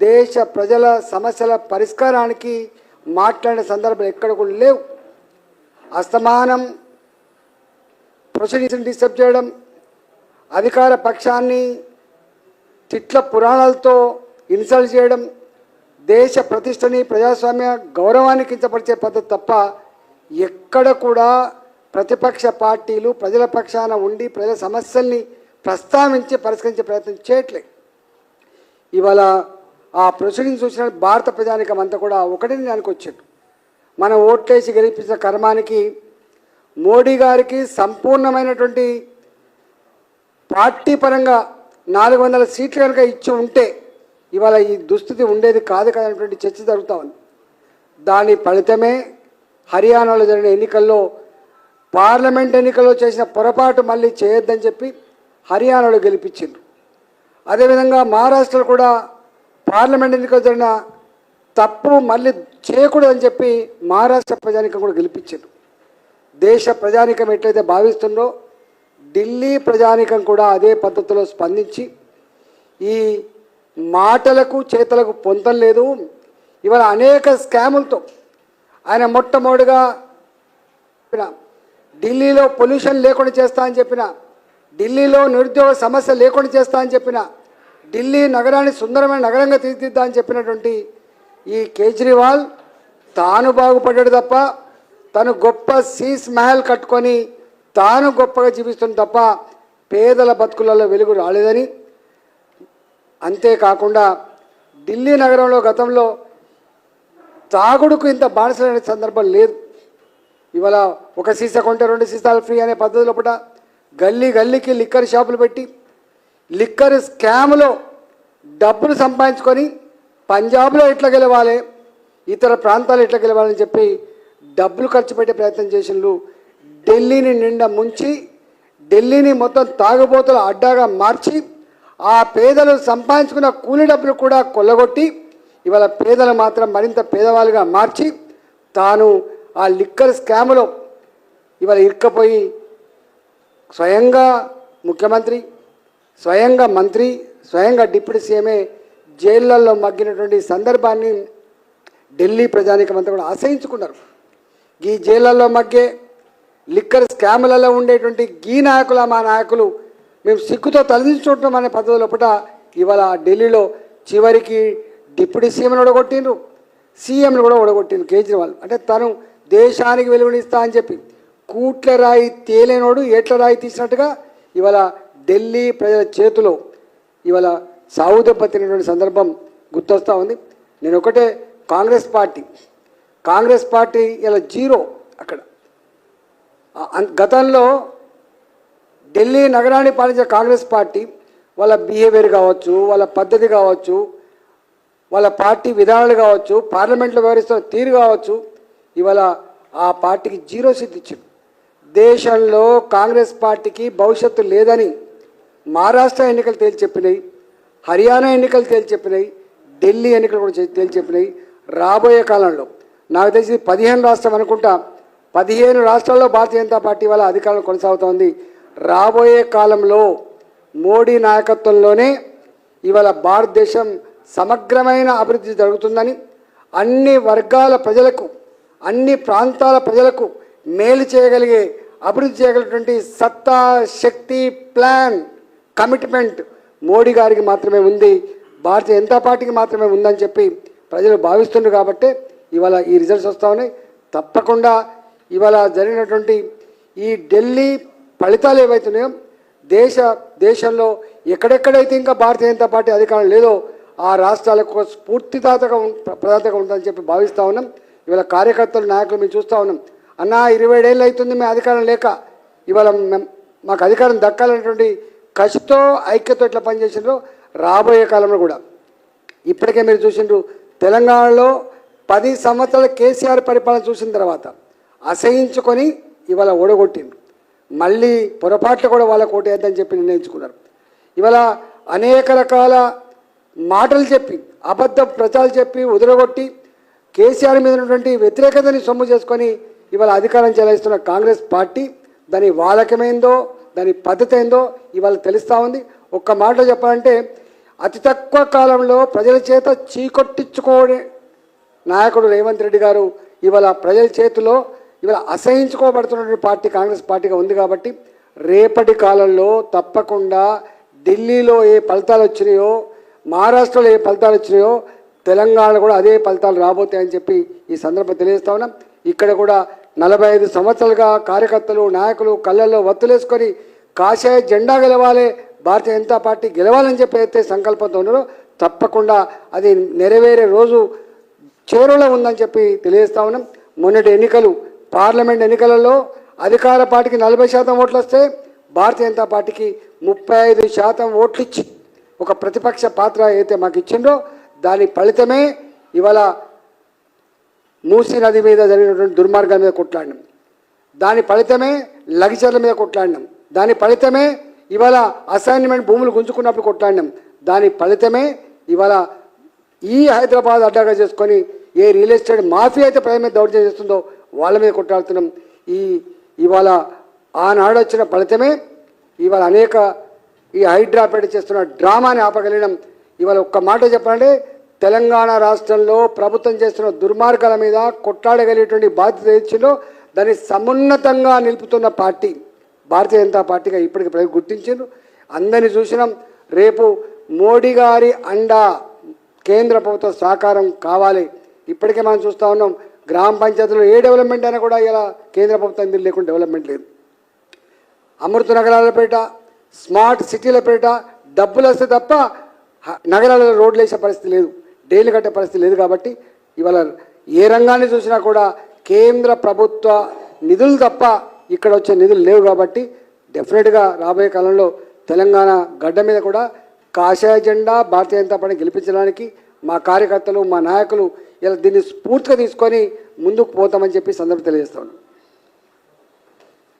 దేశ ప్రజల సమస్యల పరిష్కారానికి మాట్లాడిన సందర్భం ఎక్కడ కూడా లేవు. అస్తమానం ప్రొసీడింగ్స్ని డిస్టర్బ్ చేయడం అధికార పక్షాన్ని తిట్ల పురాణాలతో ఇన్సల్ట్ చేయడం దేశ ప్రతిష్టని ప్రజాస్వామ్య గౌరవాన్ని కించపరిచే పద్ధతి తప్ప ఎక్కడ కూడా ప్రతిపక్ష పార్టీలు ప్రజల పక్షాన ఉండి ప్రజల సమస్యల్ని ప్రస్తావించి పరిష్కరించే ప్రయత్నం చేయట్లేదు. ఇవాళ ఆ ప్రొసీడింగ్ చూసిన భారత ప్రజానికం అంతా కూడా ఒకటే దానికి వచ్చాడు. మనం ఓట్లేసి గెలిపించిన కర్మానికి మోడీ గారికి సంపూర్ణమైనటువంటి పార్టీ పరంగా నాలుగు వందల సీట్లు కనుక ఇచ్చి ఉంటే ఇవాళ ఈ దుస్థితి ఉండేది కాదు కదనేటువంటి చర్చ జరుగుతూ ఉంది. దాని ఫలితమే హర్యానాలో జరిగిన ఎన్నికల్లో పార్లమెంట్ ఎన్నికల్లో చేసిన పొరపాటు మళ్ళీ చేయొద్దని చెప్పి హర్యానాలో గెలిపించిండ్రు. అదేవిధంగా మహారాష్ట్రలో కూడా పార్లమెంట్ ఎన్నికలు జరిగిన తప్పు మళ్ళీ చేయకూడదని చెప్పి మహారాష్ట్ర ప్రజానికం కూడా గెలిపించారు. దేశ ప్రజానికం ఎట్లయితే భావిస్తుందో ఢిల్లీ ప్రజానికం కూడా అదే పద్ధతిలో స్పందించి ఈ మాటలకు చేతలకు పొంతం లేదు. ఇవాళ అనేక స్కాములతో ఆయన మొట్టమొదటిగా చెప్పిన ఢిల్లీలో పొల్యూషన్ లేకుండా చేస్తా అని చెప్పిన ఢిల్లీలో నిరుద్యోగ సమస్య లేకుండా చేస్తా అని చెప్పిన ఢిల్లీ నగరాన్ని సుందరమైన నగరంగా తీర్చిద్దా అని చెప్పినటువంటి ఈ కేజ్రీవాల్ తాను బాగుపడ్డాడు తప్ప తను గొప్ప సీస్ మహల్ కట్టుకొని తాను గొప్పగా జీవిస్తుంది తప్ప పేదల బతుకులలో వెలుగు రాలేదని. అంతేకాకుండా ఢిల్లీ నగరంలో గతంలో తాగుడుకు ఇంత బానిసలైన సందర్భం లేదు. ఇవాళ ఒక సీసా కొంటే రెండు సీసాలు ఫ్రీ అనే పద్ధతి లోపల గల్లీ గల్లీకి లిక్కర్ షాపులు పెట్టి లిక్కర్ స్కామ్లో డబ్బులు సంపాదించుకొని పంజాబ్లో ఎట్లా గెలవాలి ఇతర ప్రాంతాలు ఎట్లా గెలవాలని చెప్పి డబ్బులు ఖర్చు పెట్టే ప్రయత్నం చేసిండ్రు. ఢిల్లీని నిండా ముంచి ఢిల్లీని మొత్తం తాగుబోతుల అడ్డాగా మార్చి ఆ పేదలు సంపాదించుకున్న కూలి డబ్బులు కూడా కొల్లగొట్టి ఇవాళ పేదలు మాత్రం మరింత పేదవాళ్ళుగా మార్చి తాను ఆ లిక్కర్ స్కామ్లో ఇవాళ ఇరుక్కపోయి స్వయంగా ముఖ్యమంత్రి స్వయంగా మంత్రి స్వయంగా డిప్యూటీ సీఎంఏ జైళ్ళల్లో మగ్గినటువంటి సందర్భాన్ని ఢిల్లీ ప్రజానికమంతా కూడా ఆశ్రయించుకున్నారు. ఈ జైళ్ళల్లో మగ్గే లిక్కర్ స్కాములలో ఉండేటువంటి గీ నాయకుల మా నాయకులు మేము సిగ్గుతో తలదించుకుంటున్నాం అనే పద్ధతి లోపల ఇవాళ ఢిల్లీలో చివరికి డిప్యూటీ సీఎంను ఓడగొట్టిండ్రు. సీఎంను కూడా ఒడగొట్టిండ్రు కేజ్రీవాల్. అంటే తను దేశానికి వెలుగునిస్తా అని చెప్పి కూట్ల రాయి తేలేనోడు ఏట్ల రాయి తీసినట్టుగా ఇవాళ ఢిల్లీ ప్రజల చేతిలో ఇవాళ సావుదెబ్బతినటువంటి సందర్భం గుర్తొస్తూ ఉంది. నేను ఒకటే కాంగ్రెస్ పార్టీ కాంగ్రెస్ పార్టీ ఇలా జీరో అక్కడ. గతంలో ఢిల్లీ నగరాన్ని పాలించే కాంగ్రెస్ పార్టీ వాళ్ళ బిహేవియర్ కావచ్చు వాళ్ళ పద్ధతి కావచ్చు వాళ్ళ పార్టీ విధానాలు కావచ్చు పార్లమెంట్లో వ్యవహరిస్తున్న తీరు కావచ్చు ఇవాళ ఆ పార్టీకి జీరో సిద్ధించింది దేశంలో కాంగ్రెస్ పార్టీకి భవిష్యత్తు లేదని మహారాష్ట్ర ఎన్నికలు తేల్చి చెప్పినాయి హర్యానా ఎన్నికలు తేల్చి చెప్పినాయి ఢిల్లీ ఎన్నికలు కూడా చే- తేల్చి చెప్పినాయి రాబోయే కాలంలో. నాకు తెలిసి పదిహేను రాష్ట్రం అనుకుంటా పదిహేను రాష్ట్రాల్లో భారతీయ జనతా పార్టీ వల్ల అధికారం కొనసాగుతోంది. రాబోయే కాలంలో మోడీ నాయకత్వంలోనే ఇవాళ భారతదేశం సమగ్రమైన అభివృద్ధి జరుగుతుందని అన్ని వర్గాల ప్రజలకు అన్ని ప్రాంతాల ప్రజలకు మేలు చేయగలిగే అభివృద్ధి చేయగలటువంటి సత్తా శక్తి ప్లాన్ కమిట్మెంట్ మోడీ గారికి మాత్రమే ఉంది. భారతీయ జనతా పార్టీకి మాత్రమే ఉందని చెప్పి ప్రజలు భావిస్తున్నారు కాబట్టి ఇవాళ ఈ రిజల్ట్స్ వస్తూ ఉన్నాయి. తప్పకుండా ఇవాళ జరిగినటువంటి ఈ ఢిల్లీ ఫలితాలు ఏవైతున్నాయో దేశ దేశంలో ఎక్కడెక్కడైతే ఇంకా భారతీయ జనతా పార్టీ అధికారం లేదో ఆ రాష్ట్రాలకు ఒక స్ఫూర్తిదాతగా ప్రదాతగా ఉంటుందని చెప్పి భావిస్తూ ఉన్నాం. ఇవాళ కార్యకర్తలు నాయకులు మేము చూస్తూ ఉన్నాం. అన్నా ఇరవై ఏళ్ళు అవుతుంది మేము అధికారం లేక. ఇవాళ మాకు అధికారం దక్కాలనేటువంటి కసితో ఐక్యతో ఇట్లా పనిచేసిండ్రు రాబోయే కాలంలో కూడా. ఇప్పటికే మీరు చూసిండ్రు తెలంగాణలో పది సంవత్సరాల కేసీఆర్ పరిపాలన చూసిన తర్వాత అసహించుకొని ఇవాళ ఓడగొట్టిండ్రు. మళ్ళీ పొరపాట్లు కూడా వాళ్ళ కోటేద్దని చెప్పి నిర్ణయించుకున్నారు. ఇవాళ అనేక రకాల మాటలు చెప్పి అబద్ధ ప్రచారాలు చెప్పి ఉదరగొట్టి కేసీఆర్ మీద ఉన్నటువంటి వ్యతిరేకతని సొమ్ము చేసుకొని ఇవాళ అధికారం చెలాయిస్తున్న కాంగ్రెస్ పార్టీ దాని వాలకమైందో దాని పద్ధతి ఏందో ఇవాళ తెలుస్తూ ఉంది. ఒక్క మాట చెప్పాలంటే అతి తక్కువ కాలంలో ప్రజల చేత చీకొట్టించుకోని నాయకుడు రేవంత్ రెడ్డి గారు ఇవాళ ప్రజల చేతిలో ఇవాళ అసహించుకోబడుతున్నటువంటి పార్టీ కాంగ్రెస్ పార్టీగా ఉంది కాబట్టి రేపటి కాలంలో తప్పకుండా ఢిల్లీలో ఏ ఫలితాలు వచ్చినాయో మహారాష్ట్రలో ఏ ఫలితాలు వచ్చినాయో తెలంగాణ కూడా అదే ఫలితాలు రాబోతాయని చెప్పి ఈ సందర్భం తెలియజేస్తా ఉన్నాం. ఇక్కడ కూడా నలభై ఐదు సంవత్సరాలుగా కార్యకర్తలు నాయకులు కళ్ళల్లో వత్తులేసుకొని కాషాయ జెండా గెలవాలి భారతీయ జనతా పార్టీ గెలవాలని చెప్పి అయితే సంకల్పంతో ఉన్నారో తప్పకుండా అది నెరవేరే రోజు చేరువలో ఉందని చెప్పి తెలియజేస్తా ఉన్నాం. మొన్నటి ఎన్నికలు పార్లమెంట్ ఎన్నికలలో అధికార పార్టీకి నలభై శాతం ఓట్లు వస్తే భారతీయ జనతా పార్టీకి ముప్పై ఐదు శాతం ఓట్లు ఇచ్చి ఒక ప్రతిపక్ష పాత్ర అయితే మాకు ఇచ్చిండ్రో దాని ఫలితమే ఇవాళ మూసీ నది మీద జరిగినటువంటి దుర్మార్గాల మీద కొట్లాడినాం. దాని ఫలితమే లగిచర్ల మీద కొట్లాడినాం. దాని ఫలితమే ఇవాళ అసైన్మెంట్ భూములు గుంజుకున్నప్పుడు కొట్లాడినాం. దాని ఫలితమే ఇవాళ ఈ హైదరాబాద్ అడ్డాగా చేసుకొని ఏ రియల్ ఎస్టేట్ మాఫియా అయితే ప్రజల మీద దౌర్జన్యం చేస్తుందో వాళ్ళ మీద కొట్లాడుతున్నాం. ఈ ఇవాళ ఆనాడు వచ్చిన ఫలితమే ఇవాళ అనేక ఈ హైడ్రాపేట చేస్తున్న డ్రామాని ఆపగలిగినాం. ఇవాళ ఒక్క మాట చెప్పాలంటే తెలంగాణ రాష్ట్రంలో ప్రభుత్వం చేస్తున్న దుర్మార్గాల మీద కొట్లాడగలిగేటువంటి బాధ్యత ఇచ్చిందో దాన్ని సమున్నతంగా నిలుపుతున్న పార్టీ భారతీయ జనతా పార్టీగా ఇప్పటికి ప్రజలు గుర్తించారు. అందరినీ చూసినాం. రేపు మోడీ గారి అండా కేంద్ర ప్రభుత్వ సహకారం కావాలి. ఇప్పటికే మనం చూస్తూ ఉన్నాం. గ్రామ పంచాయతీలో ఏ డెవలప్మెంట్ అయినా కూడా ఇలా కేంద్ర ప్రభుత్వం మీరు లేకుండా డెవలప్మెంట్ లేదు. అమృత నగరాల పేట స్మార్ట్ సిటీల పేట డబ్బులు వస్తే తప్ప నగరాలలో రోడ్లు వేసే పరిస్థితి లేదు. డైలీ కట్టే పరిస్థితి లేదు కాబట్టి ఇవాళ ఏ రంగాన్ని చూసినా కూడా కేంద్ర ప్రభుత్వ నిధులు తప్ప ఇక్కడ వచ్చే నిధులు లేవు కాబట్టి డెఫినెట్గా రాబోయే కాలంలో తెలంగాణ గడ్డ మీద కూడా కాషాయ జెండా భారతీయ జనతా పార్టీ గెలిపించడానికి మా కార్యకర్తలు మా నాయకులు ఇలా దీన్ని స్ఫూర్తిగా తీసుకొని ముందుకు పోతామని చెప్పి సందర్భం తెలియజేస్తాను